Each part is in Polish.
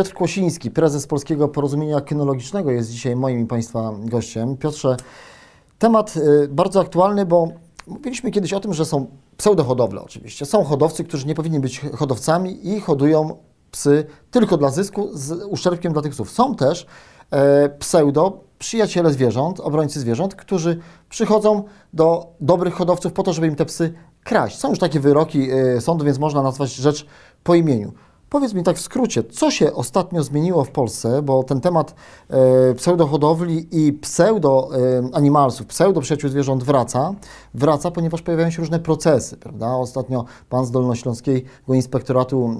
Piotr Kłosiński, prezes Polskiego Porozumienia Kynologicznego jest dzisiaj moim i Państwa gościem. Piotrze, temat y, bardzo aktualny, bo mówiliśmy kiedyś o tym, że są pseudohodowle oczywiście. Są hodowcy, którzy nie powinni być hodowcami i hodują psy tylko dla zysku z uszczerbkiem dla tych psów. Są też e, pseudo przyjaciele zwierząt, obrońcy zwierząt, którzy przychodzą do dobrych hodowców po to, żeby im te psy kraść. Są już takie wyroki e, sądu, więc można nazwać rzecz po imieniu. Powiedz mi tak w skrócie, co się ostatnio zmieniło w Polsce, bo ten temat e, pseudohodowli i pseudo e, animalsów, pseudo przyjaciół zwierząt wraca, wraca, ponieważ pojawiają się różne procesy, prawda? Ostatnio pan z Dolnośląskiego Inspektoratu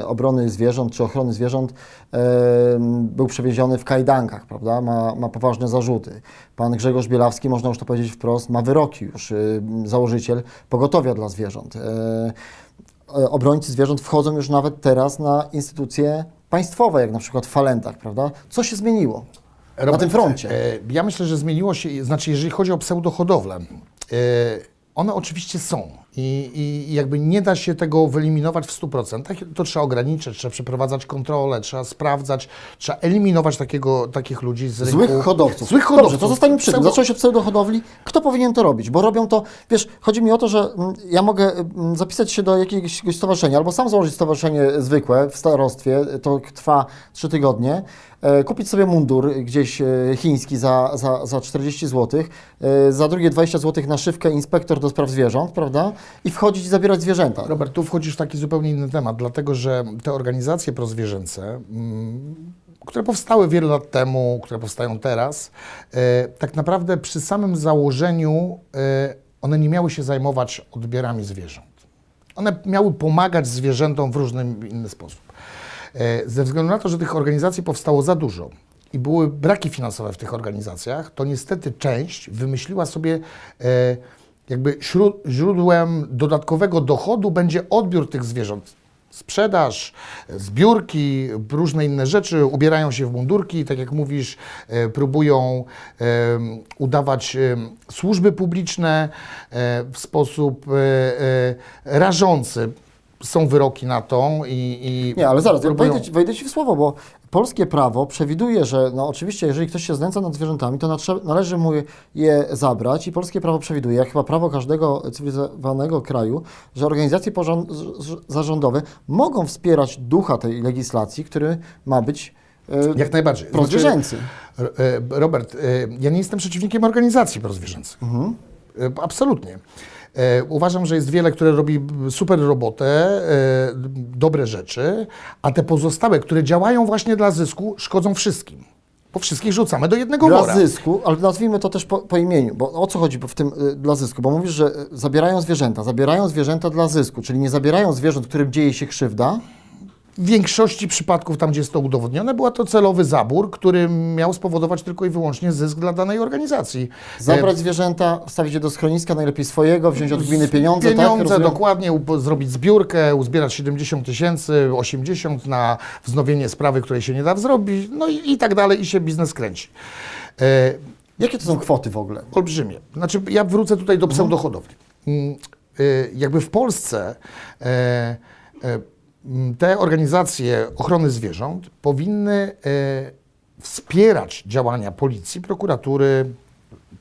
e, Obrony Zwierząt czy Ochrony Zwierząt e, był przewieziony w kajdankach, prawda? Ma, ma poważne zarzuty. Pan Grzegorz Bielawski, można już to powiedzieć wprost, ma wyroki już, e, założyciel pogotowia dla zwierząt. E, obrońcy zwierząt wchodzą już nawet teraz na instytucje państwowe, jak na przykład w Falentach, prawda? Co się zmieniło na tym froncie? E, Ja myślę, że zmieniło się, znaczy jeżeli chodzi o pseudohodowlę, e, one oczywiście są i, i jakby nie da się tego wyeliminować w 100%. To trzeba ograniczyć, trzeba przeprowadzać kontrolę, trzeba sprawdzać, trzeba eliminować takiego, takich ludzi z rynku. Złych hodowców. Złych hodowców. Dobrze, to zostańmy przy tym. Zaczęło się pseudohodowli. Kto powinien to robić? Bo robią to, wiesz, chodzi mi o to, że mm, ja mogę mm, zapisać się do jakiegoś jakiegoś stowarzyszenia, albo sam założyć stowarzyszenie zwykłe w starostwie, to trwa trzy tygodnie, e, kupić sobie mundur gdzieś e, chiński za, za, za 40 zł, e, za drugie 20 zł na szywkę inspektor do spraw zwierząt, prawda? I wchodzić i zabierać zwierzęta. Robert, tu wchodzisz w taki zupełnie inny temat, dlatego że te organizacje prozwierzęce, mm, które powstały wiele lat temu, które powstają teraz, e, tak naprawdę przy samym założeniu e, one nie miały się zajmować odbierami zwierząt. One miały pomagać zwierzętom w różny inny sposób. E, Ze względu na to, że tych organizacji powstało za dużo i były braki finansowe w tych organizacjach, to niestety część wymyśliła sobie jakby źródłem dodatkowego dochodu będzie odbiór tych zwierząt. Sprzedaż, zbiórki, różne inne rzeczy, ubierają się w mundurki, tak jak mówisz, e, próbują e, udawać e, służby publiczne w sposób rażący. Są wyroki na to i. i Nie, ale zaraz, próbują- wejdę, ci- wejdę Ci w słowo, bo polskie prawo przewiduje, że no oczywiście, jeżeli ktoś się znęca nad zwierzętami, to należy mu je zabrać i polskie prawo przewiduje, jak chyba prawo każdego cywilizowanego kraju, że organizacje zarządowe mogą wspierać ducha tej legislacji, który ma być e, Jak najbardziej. prozwierzęcy. Znaczy, e, Robert, e, ja nie jestem przeciwnikiem organizacji prozwierzęcych. Mhm. Absolutnie. E, Uważam, że jest wiele, które robi super robotę, e, dobre rzeczy, a te pozostałe, które działają właśnie dla zysku, szkodzą wszystkim. Bo wszystkich rzucamy do jednego Dla wora. zysku, ale nazwijmy to też po, po imieniu, bo o co chodzi w tym y, dla zysku? Bo mówisz, że zabierają zwierzęta, zabierają zwierzęta dla zysku, czyli nie zabierają zwierząt, którym dzieje się krzywda, W większości przypadków, tam gdzie jest to udowodnione, była to celowy zabór, który miał spowodować tylko i wyłącznie zysk dla danej organizacji. Zabrać zwierzęta, wstawić je do schroniska, najlepiej swojego, wziąć od gminy pieniądze, Pieniądze, tak? Dokładnie, zrobić zbiórkę, uzbierać 70 tysięcy, 80 na wznowienie sprawy, której się nie da zrobić, no i, i tak dalej, i się biznes kręci. E, Jakie to są kwoty w ogóle? olbrzymie. Znaczy, ja wrócę tutaj do Mhm. pseudohodowli. Mm, y, Jakby w Polsce e, e, te organizacje ochrony zwierząt powinny e, wspierać działania policji, prokuratury,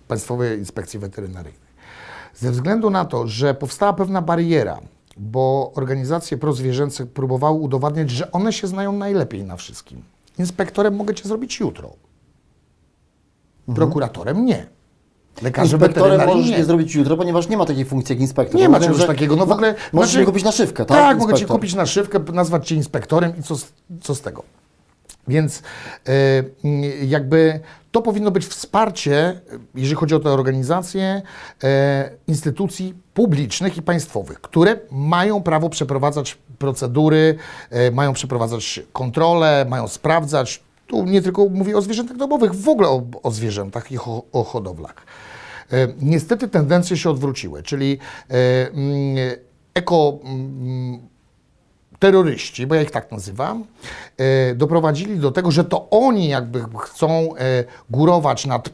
Państwowej Inspekcji Weterynaryjnej. Ze względu na to, że powstała pewna bariera, bo organizacje prozwierzęce próbowały udowadniać, że one się znają najlepiej na wszystkim. Inspektorem mogę cię zrobić jutro. Prokuratorem nie. Lekarzem. Inspektorem możesz nie. zrobić jutro, ponieważ nie ma takiej funkcji jak inspektor. Nie ma czegoś że takiego. No w ogóle. Możesz znaczy- kupić na szywkę, tak? Tak, mogę ci kupić na szywkę, nazwać cię inspektorem i co z, co z tego. Więc e, mm, jakby to powinno być wsparcie, jeżeli chodzi o te organizacje, e, instytucji publicznych i państwowych, które mają prawo przeprowadzać procedury, e, mają przeprowadzać kontrole, mają sprawdzać. Tu nie tylko mówię o zwierzętach domowych, w ogóle o, o zwierzętach i o, o hodowlach. E, Niestety tendencje się odwróciły, czyli e, mm, eko mm, terroryści, bo ja ich tak nazywam, e, doprowadzili do tego, że to oni jakby chcą górować nad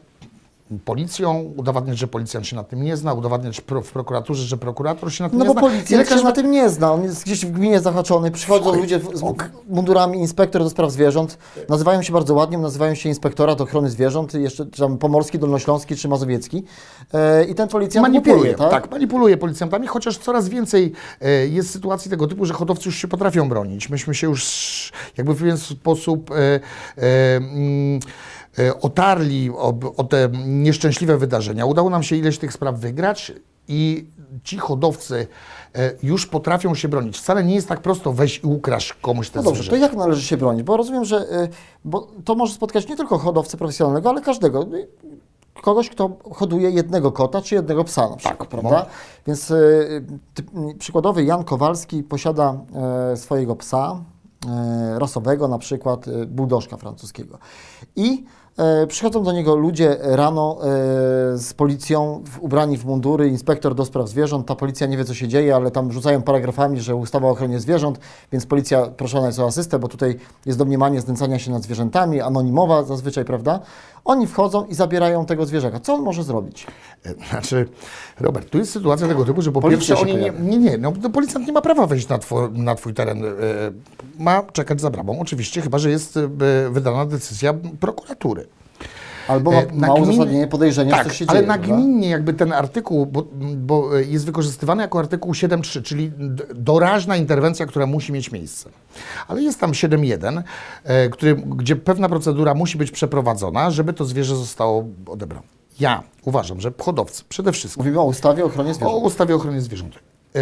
policją, udowadniać, że policjant się na tym nie zna, udowadniać pro, w prokuraturze, że prokurator się na tym No nie bo zna. policja I lekarz się na tym nie zna, on jest gdzieś w gminie zahaczony, przychodzą Słuchaj, ludzie z mundurami inspektor do spraw zwierząt, nazywają się bardzo ładnie, nazywają się inspektorat ochrony zwierząt, jeszcze czy tam pomorski, dolnośląski czy mazowiecki e, i ten policjant manipuluje, tak? tak? manipuluje policjantami, chociaż coraz więcej e, jest sytuacji tego typu, że hodowcy już się potrafią bronić. Myśmy się już jakby w pewien sposób e, e, mm, e, otarli o, o te nieszczęśliwe wydarzenia. Udało nam się ileś tych spraw wygrać i ci hodowcy e, już potrafią się bronić. Wcale nie jest tak prosto weź i ukraść komuś te No dobrze, to zwierzę. jak należy się bronić? Bo rozumiem, że y, bo to może spotkać nie tylko hodowcę profesjonalnego, ale każdego. y, Kogoś, kto hoduje jednego kota czy jednego psa na przykład, Tak, prawda? Więc y, ty, przykładowy Jan Kowalski posiada e, swojego psa e, rasowego, na przykład e, buldożka francuskiego. I e, przychodzą do niego ludzie rano e, z policją, w, ubrani w mundury, inspektor do spraw zwierząt. Ta policja nie wie, co się dzieje, ale tam rzucają paragrafami, że ustawa o ochronie zwierząt, więc policja proszona jest o asystę, bo tutaj jest domniemanie znęcania się nad zwierzętami, anonimowa zazwyczaj, prawda? Oni wchodzą i zabierają tego zwierzaka. Co on może zrobić? E, Znaczy, Robert, tu jest sytuacja tego typu, że po Policja pierwsze się oni nie, nie, nie, no to policjant nie ma prawa wejść na, two, na twój teren, e, ma czekać za bramą, oczywiście, chyba, że jest e, wydana decyzja prokuratury. Albo ma, E, ma uzasadnienie podejrzenia, tak, się ale dzieje. prawda? nagminnie jakby ten artykuł, bo, bo jest wykorzystywany jako artykuł 7.3, czyli doraźna interwencja, która musi mieć miejsce. Ale jest tam 7.1, e, który, gdzie pewna procedura musi być przeprowadzona, żeby to zwierzę zostało odebrane. Ja uważam, że hodowcy przede wszystkim Mówimy o ustawie o ochronie o zwierząt. ustawie o ochronie zwierząt. E,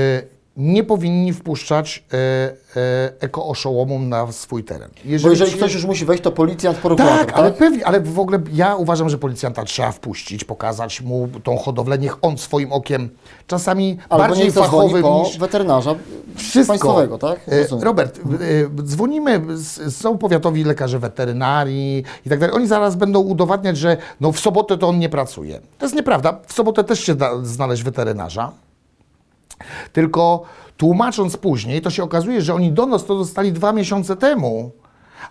nie powinni wpuszczać e, e, ekooszołomom na swój teren. Bo jeżeli ktoś już musi wejść, to policjant, prokurator, tak, tak? ale pewnie, ale w ogóle ja uważam, że policjanta trzeba wpuścić, pokazać mu tą hodowlę, niech on swoim okiem, czasami Albo bardziej niech fachowym po niż... weterynarza Wszystko. państwowego, tak? E, Rozumiem. Robert, e, dzwonimy, są powiatowi lekarze weterynarii i tak dalej. Oni zaraz będą udowadniać, że no w sobotę to on nie pracuje. To jest nieprawda. W sobotę też się da znaleźć weterynarza. Tylko tłumacząc później, to się okazuje, że oni donos to dostali dwa miesiące temu,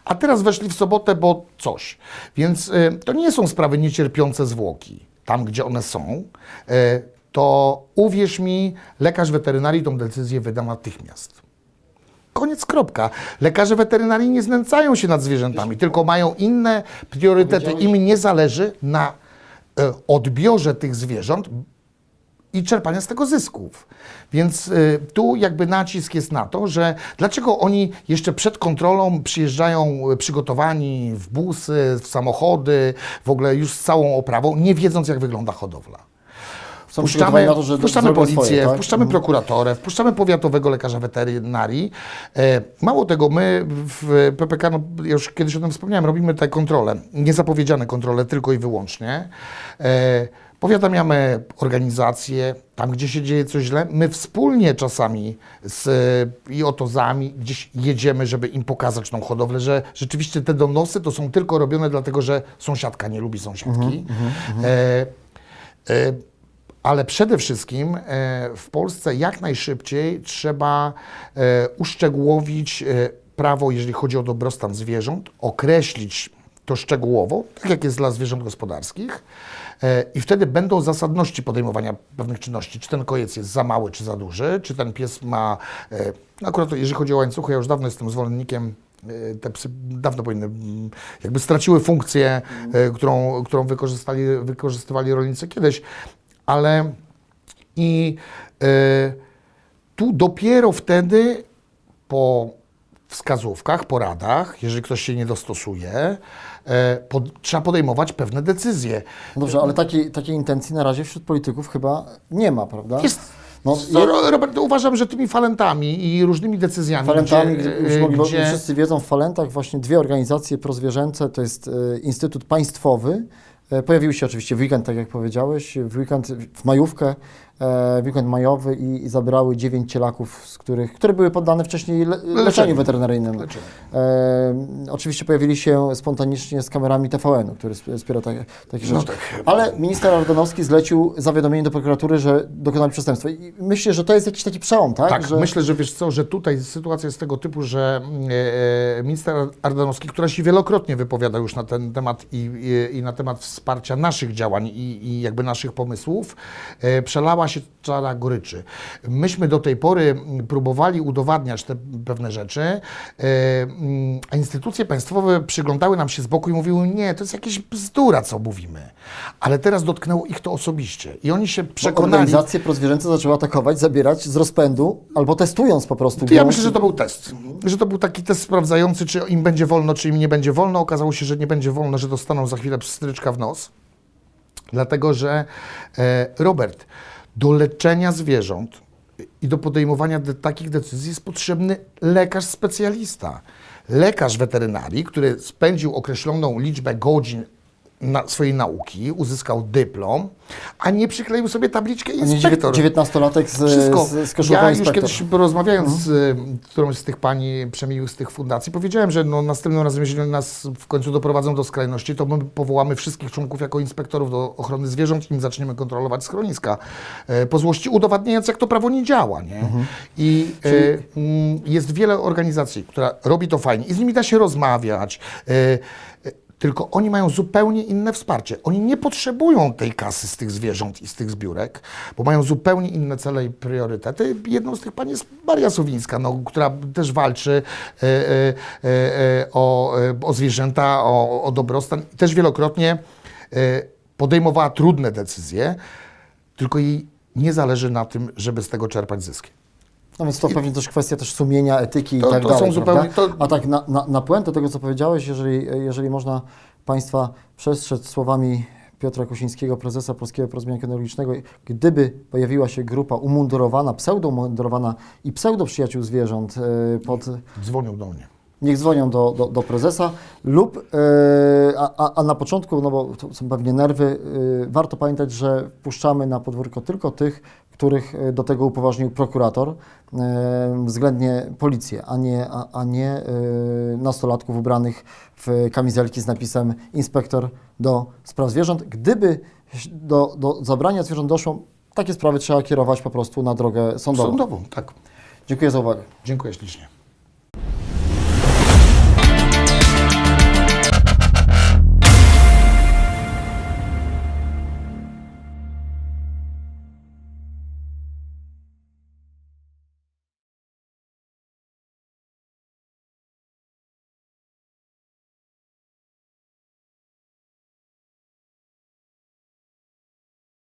a teraz weszli w sobotę, bo coś. Więc y, to nie są sprawy niecierpiące zwłoki. Tam, gdzie one są, y, to uwierz mi, lekarz weterynarii tą decyzję wyda natychmiast. Koniec, kropka. Lekarze weterynarii nie znęcają się nad zwierzętami, tylko mają inne priorytety. Im nie zależy na e, odbiorze tych zwierząt i czerpania z tego zysków. Więc y, tu jakby nacisk jest na to, że dlaczego oni jeszcze przed kontrolą przyjeżdżają y, przygotowani w busy, w samochody, w ogóle już z całą oprawą, nie wiedząc jak wygląda hodowla. Są Wpuszczamy, na to, że wpuszczamy policję, swoje, tak? wpuszczamy prokuratorę, wpuszczamy powiatowego lekarza weterynarii. E, mało tego, my w PPK, no, już kiedyś o tym wspomniałem, robimy te kontrole, niezapowiedziane kontrole tylko i wyłącznie. E, powiadamiamy organizacje, tam gdzie się dzieje coś źle. My wspólnie czasami z i otozami gdzieś jedziemy, żeby im pokazać tą hodowlę, że rzeczywiście te donosy to są tylko robione dlatego, że sąsiadka nie lubi sąsiadki. E, e, ale przede wszystkim e, w Polsce jak najszybciej trzeba e, uszczegółowić e, prawo, jeżeli chodzi o dobrostan zwierząt, określić to szczegółowo, tak jak jest dla zwierząt gospodarskich, i wtedy będą zasadności podejmowania pewnych czynności. Czy ten kojec jest za mały, czy za duży, czy ten pies ma. e, akurat jeżeli chodzi o łańcuchy, ja już dawno jestem zwolennikiem e, te psy dawno powinny, mm, jakby straciły funkcję, e, którą, którą wykorzystali, wykorzystywali rolnicy kiedyś, ale i e, tu dopiero wtedy po wskazówkach, poradach, jeżeli ktoś się nie dostosuje, e, pod, trzeba podejmować pewne decyzje. Dobrze, ale takiej, takiej intencji na razie wśród polityków chyba nie ma, prawda? Jest, No, je- Robert, uważam, że tymi falentami i różnymi decyzjami, Falentami, gdzie, gdzie, już mogli, bo gdzie, wszyscy wiedzą, w Falentach właśnie dwie organizacje prozwierzęce, to jest e, Instytut Państwowy, e, pojawiły się oczywiście w weekend, tak jak powiedziałeś, w weekend, w majówkę e, weekend majowy i, i zabrały dziewięć cielaków, z których, które były poddane wcześniej le, leczeniu weterynaryjnym. Leczeniu. E, oczywiście pojawili się spontanicznie z kamerami TVN-u, który sp- wspiera takie, takie rzeczy. No tak. Ale minister Ardanowski zlecił zawiadomienie do prokuratury, że dokonali przestępstwa. I myślę, że to jest jakiś taki przełom, tak? Tak, że... myślę, że wiesz co, że tutaj sytuacja jest tego typu, że e, e, minister Ardanowski, która się wielokrotnie wypowiada już na ten temat i, i, i na temat wsparcia naszych działań i, i jakby naszych pomysłów, e, przelała się czara goryczy. Myśmy do tej pory próbowali udowadniać te pewne rzeczy, e, mm, a instytucje państwowe przyglądały nam się z boku i mówiły, nie, to jest jakieś bzdura, co mówimy. Ale teraz dotknęło ich to osobiście i oni się Bo przekonali... Organizacje prozwierzęce zaczęły atakować, zabierać z rozpędu, albo testując po prostu. Ja myślę, że to był test. Że to był taki test sprawdzający, czy im będzie wolno, czy im nie będzie wolno. Okazało się, że nie będzie wolno, że dostaną za chwilę stryczka w nos. Dlatego, że e, Robert, do leczenia zwierząt i do podejmowania de- takich decyzji jest potrzebny lekarz specjalista. Lekarz weterynarii, który spędził określoną liczbę godzin na swojej nauki, uzyskał dyplom, a nie przykleił sobie tabliczkę inspektor. dziewię- 19-latek z, Wszystko. z, z koszulką ja już inspektor. kiedyś rozmawiając z y, którąś z tych pani przemiłych z tych fundacji, powiedziałem, że no, następnym razem, jeżeli nas w końcu doprowadzą do skrajności, to my powołamy wszystkich członków jako inspektorów do ochrony zwierząt i im zaczniemy kontrolować schroniska. E, po złości udowadniając, jak to prawo nie działa. Nie? I e, mm, jest wiele organizacji, która robi to fajnie i z nimi da się rozmawiać. E, tylko oni mają zupełnie inne wsparcie. Oni nie potrzebują tej kasy z tych zwierząt i z tych zbiórek, bo mają zupełnie inne cele i priorytety. Jedną z tych pani jest Maria Sowińska, no, która też walczy e, e, e, o, o zwierzęta, o, o dobrostan. Też wielokrotnie podejmowała trudne decyzje, tylko jej nie zależy na tym, żeby z tego czerpać zyski. No więc to pewnie też kwestia też sumienia, etyki To- i tak to dalej. są zupełnie- to- A tak na, na, na puentę tego, co powiedziałeś, jeżeli, jeżeli można Państwa przestrzec słowami Piotra Kusińskiego, prezesa Polskiego Porozumienia Kinologicznego, gdyby pojawiła się grupa umundurowana, pseudo-umundurowana i pseudo-przyjaciół zwierząt e, pod Dzwonią do mnie. niech dzwonią do, do, do prezesa lub, e, a, a- na początku, no bo to są pewnie nerwy, e, warto pamiętać, że wpuszczamy na podwórko tylko tych, których e, do tego upoważnił prokurator, e, względnie policję, a nie, a, a nie e, nastolatków ubranych w kamizelki z napisem inspektor do spraw zwierząt. Gdyby do, do zabrania zwierząt doszło, takie sprawy trzeba kierować po prostu na drogę sądową. Sądową, tak. Dziękuję za uwagę. Dziękuję ślicznie.